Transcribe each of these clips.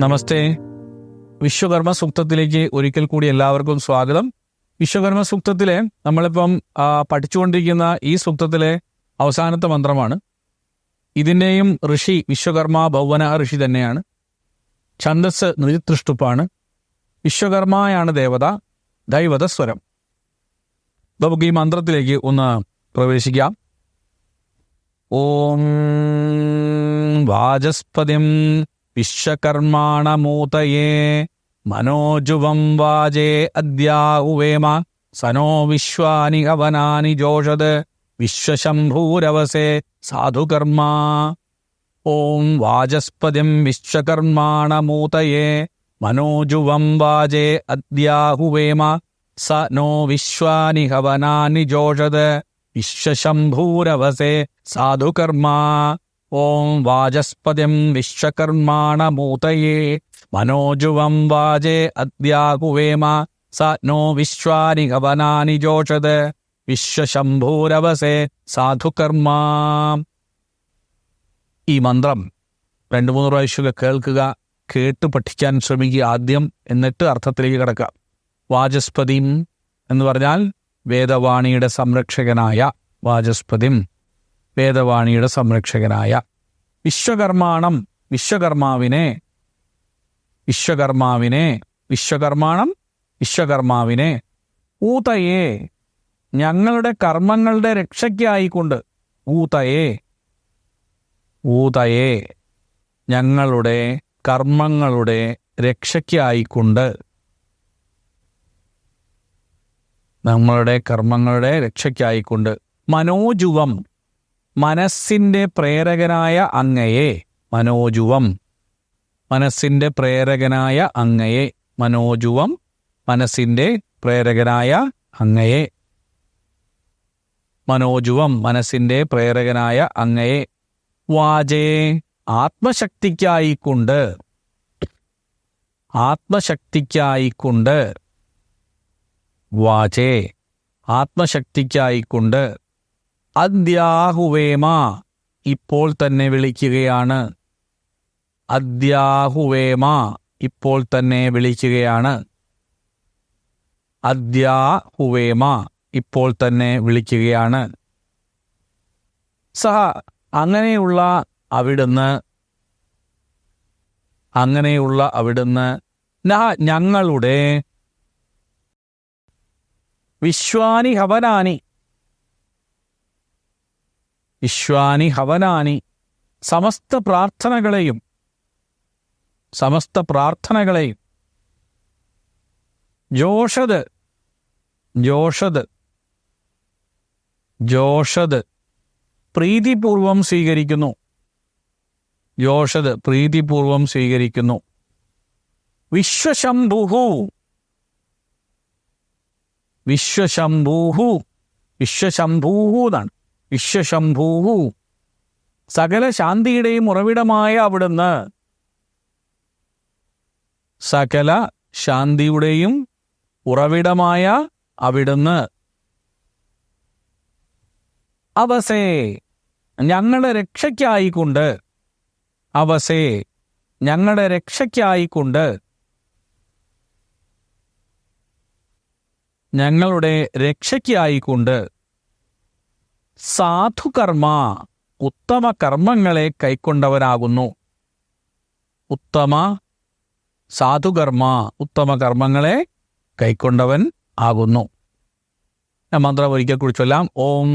നമസ്തേ. വിശ്വകർമ്മ സൂക്തത്തിലേക്ക് ഒരിക്കൽ കൂടി എല്ലാവർക്കും സ്വാഗതം. വിശ്വകർമ്മ സൂക്തത്തിലെ നമ്മളിപ്പം പഠിച്ചുകൊണ്ടിരിക്കുന്ന ഈ സൂക്തത്തിലെ അവസാനത്തെ മന്ത്രമാണ്. ഇതിന്റെയും ഋഷി വിശ്വകർമ്മ ഭൗവന ഋഷി തന്നെയാണ്. ഛന്ദസ് നൃതൃഷ്ടുപ്പാണ് വിശ്വകർമ്മയാണ് ദേവത ദൈവത സ്വരം. നമുക്ക് ഈ മന്ത്രത്തിലേക്ക് ഒന്ന് പ്രവേശിക്കാം. ഓം വാചസ്പതിം വിശ്വകർമാണമൂതയേ മനോജുവം വാജേ അദ്യാഹുവേമ സനോ വിശ്വാനി ഹവനാനി ജോഷത് വിശ്വശംഭൂരവസേ സാധുകർമാ ഓം വാചസ്പതിം വിശ്വകർമാണമൂതയേ മനോജുവം വാജേ അദ്യാഹുവേമ സ നോ വിശ്വാനി ഹവനാനി ജോഷത് വിശ്വശംഭൂരവസേ സാധുകർമ്മ. ഓം വാചസ്പതിം വിശ്വകർമാണമൂതയേ. മനോജുവം വാജേ അദ്യാകുവേമ സ നോ വിശ്വാനി ഗവനാനി ജോഷത്. വിശ്വശംഭൂരവസേ സാധുകർമ്മ ഈ മന്ത്രം രണ്ടു മൂന്ന് പ്രാവശ്യമൊക്കെ കേൾക്കുക കേട്ട് പഠിക്കാൻ ശ്രമിക്കുക ആദ്യം എന്നിട്ട് അർത്ഥത്തിലേക്ക് കിടക്കാം വാചസ്പതിം എന്ന് പറഞ്ഞാൽ വേദവാണിയുടെ സംരക്ഷകനായ വാചസ്പതിം. വേദവാണിയുടെ സംരക്ഷകനായ വിശ്വകർമാണം വിശ്വകർമാവിനെ വിശ്വകർമാവിനെ വിശ്വകർമാണം വിശ്വകർമാവിനെ ഊതയെ ഞങ്ങളുടെ കർമ്മങ്ങളുടെ രക്ഷയ്ക്കായിക്കൊണ്ട് ഊതയെ ഊതയെ ഞങ്ങളുടെ കർമ്മങ്ങളുടെ രക്ഷയ്ക്കായിക്കൊണ്ട് നമ്മളുടെ കർമ്മങ്ങളുടെ രക്ഷയ്ക്കായിക്കൊണ്ട് മനോജുവം മനസ്സിന്റെ പ്രേരകനായ അങ്ങയെ മനോജുവം. മനസ്സിന്റെ പ്രേരകനായ അങ്ങയെ മനോജുവം. മനസ്സിന്റെ പ്രേരകനായ അങ്ങയെ മനോജുവം. മനസ്സിന്റെ പ്രേരകനായ അങ്ങയെ വാചേ ആത്മശക്തിക്കായിക്കൊണ്ട്. ആത്മശക്തിക്കായിക്കൊണ്ട്. വാചേ ആത്മശക്തിക്കായിക്കൊണ്ട്. അദ്യാഹുവേമ ഇപ്പോൾ തന്നെ വിളിക്കുകയാണ്. അദ്യാഹുവേമ ഇപ്പോൾ തന്നെ വിളിക്കുകയാണ്. അദ്യാഹുവേമ ഇപ്പോൾ തന്നെ വിളിക്കുകയാണ്. സഹ അങ്ങനെയുള്ള അവിടുന്ന് അങ്ങനെയുള്ള അവിടുന്ന് ഞങ്ങളുടെ വിശ്വാനി ഹവനാനി വിശ്വാനി ഹവനാനി സമസ്ത പ്രാർത്ഥനകളെയും സമസ്ത പ്രാർത്ഥനകളെയും. ജോഷത് ജോഷത് ജോഷത് പ്രീതിപൂർവം സ്വീകരിക്കുന്നു. ജോഷത് പ്രീതിപൂർവം സ്വീകരിക്കുന്നു. വിശ്വശംഭുഹു. വിശ്വശംഭൂഹു. വിശ്വശംഭൂഹു എന്നാണ്. വിശ്വശംഭൂഹു. സകല ശാന്തിയുടെയും ഉറവിടമായ അവിടുന്ന് സകല ശാന്തിയുടെയും ഉറവിടമായ അവിടുന്ന്. അവസേ ഞങ്ങളുടെ രക്ഷയ്ക്കായിക്കൊണ്ട്. അവസേ ഞങ്ങളുടെ രക്ഷയ്ക്കായിക്കൊണ്ട്. ഞങ്ങളുടെ രക്ഷയ്ക്കായിക്കൊണ്ട്. സാധുകർമ്മ ഉത്തമ കർമ്മങ്ങളെ കൈക്കൊണ്ടവരാകുന്നു ഉത്തമ സാധുകർമ്മ ഉത്തമ കർമ്മങ്ങളെ കൈക്കൊണ്ടവൻ ആകുന്നു. ഞാൻ മന്ത്രം ഒരിക്കൽ കുറിച്ചൊല്ലാം ചൊല്ലാം. ഓം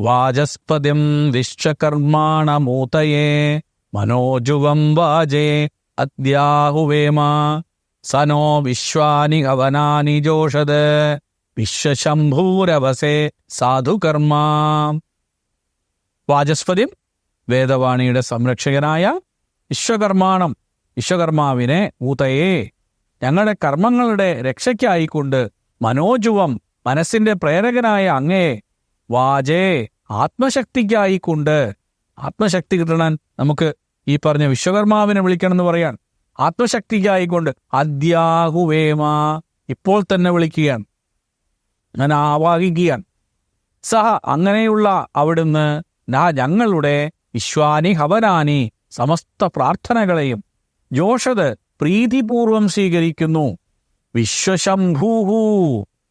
വാചസ്പതിം വിശ്വകർമാണമൂതയേ മനോജുവം വാജേ അദ്യാഹുവേമ സനോ വിശ്വാനി അവനാനി ജോഷത്. വിശ്വശംഭൂരവസേ സാധുകർമ്മ. വാചസ്പതിം വേദവാണിയുടെ സംരക്ഷകനായ വിശ്വകർമാണം വിശ്വകർമാവിനെ ഊതയെ. ഞങ്ങളുടെ കർമ്മങ്ങളുടെ രക്ഷയ്ക്കായിക്കൊണ്ട് മനോജുവം മനസ്സിന്റെ പ്രേരകനായ അങ്ങയെ വാജേ ആത്മശക്തിക്കായിക്കൊണ്ട്. ആത്മശക്തി കിട്ടണൻ നമുക്ക് ഈ പറഞ്ഞ വിശ്വകർമാവിനെ വിളിക്കണം എന്ന് പറയാൻ. ആത്മശക്തിക്കായിക്കൊണ്ട് അദ്യാഹുവേമ. ഇപ്പോൾ തന്നെ വിളിക്കുകയാണ്. ഞാൻ ആവാഹിക്കുകയാണ്. സഹ അങ്ങനെയുള്ള അവിടുന്ന് നാ ഞങ്ങളുടെ വിശ്വാനി ഹവനാനി സമസ്ത പ്രാർത്ഥനകളെയും ജോഷത് പ്രീതിപൂർവം സ്വീകരിക്കുന്നു. വിശ്വശംഭൂഹു.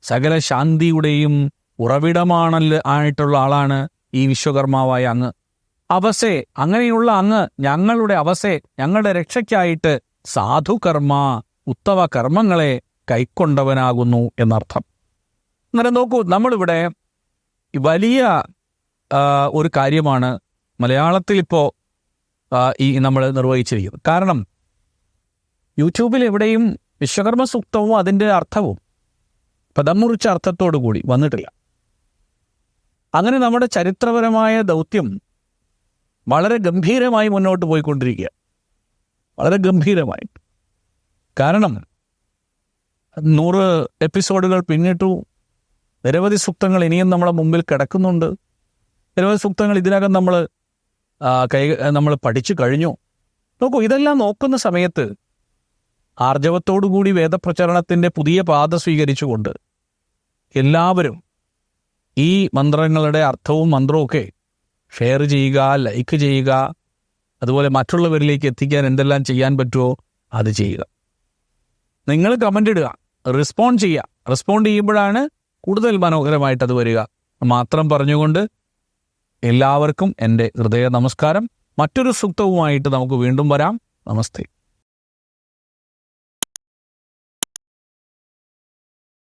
സകല ശാന്തിയുടെയും ഉറവിടമാണല്ല ആയിട്ടുള്ള ആളാണ് ഈ വിശ്വകർമാവായ അങ്ങ്. അവസെ അങ്ങനെയുള്ള അങ്ങ് ഞങ്ങളുടെ അവസെ ഞങ്ങളുടെ രക്ഷയ്ക്കായിട്ട് സാധുകർമ്മ ഉത്തമ കർമ്മങ്ങളെ കൈക്കൊണ്ടവനാകുന്നു എന്നർത്ഥം. അന്നേരം നോക്കൂ നമ്മളിവിടെ വലിയ ഒരു കാര്യമാണ് മലയാളത്തിൽ ഇപ്പോൾ ഈ നമ്മൾ നിർവഹിച്ചിരിക്കുന്നത്. കാരണം യൂട്യൂബിൽ എവിടെയും വിശ്വകർമ്മ സൂക്തവും അതിന്റെ അർത്ഥവും പദം മുറിച്ച അർത്ഥത്തോടു കൂടി വന്നിട്ടില്ല. അങ്ങനെ നമ്മുടെ ചരിത്രപരമായ ദൗത്യം വളരെ ഗംഭീരമായി മുന്നോട്ട് പോയിക്കൊണ്ടിരിക്കുക. വളരെ ഗംഭീരമായി. കാരണം നൂറ് എപ്പിസോഡുകൾ പിന്നിട്ടു നിരവധി സൂക്തങ്ങൾ ഇനിയും നമ്മളെ മുമ്പിൽ കിടക്കുന്നുണ്ട്. നിരവധി സൂക്തങ്ങൾ ഇതിനകം നമ്മൾ കൈ നമ്മൾ പഠിച്ചു കഴിഞ്ഞു. നോക്കൂ ഇതെല്ലാം നോക്കുന്ന സമയത്ത് ആർജവത്തോടുകൂടി വേദപ്രചരണത്തിന്റെ പുതിയ പാത സ്വീകരിച്ചുകൊണ്ട് എല്ലാവരും ഈ മന്ത്രങ്ങളുടെ അർത്ഥവും മന്ത്രവും ഷെയർ ചെയ്യുക ലൈക്ക് ചെയ്യുക അതുപോലെ മറ്റുള്ളവരിലേക്ക് എത്തിക്കാൻ എന്തെല്ലാം ചെയ്യാൻ പറ്റുമോ അത് ചെയ്യുക. നിങ്ങൾ കമന്റ് ഇടുക റെസ്പോണ്ട് ചെയ്യുക. റെസ്പോണ്ട് ചെയ്യുമ്പോഴാണ് കൂടുതൽ മനോഹരമായിട്ട് അത് വരിക. മാത്രം പറഞ്ഞുകൊണ്ട് എല്ലാവർക്കും എന്റെ ഹൃദയ നമസ്കാരം മറ്റൊരു സൂക്തവുമായിട്ട് നമുക്ക് വീണ്ടും വരാം. നമസ്തേ.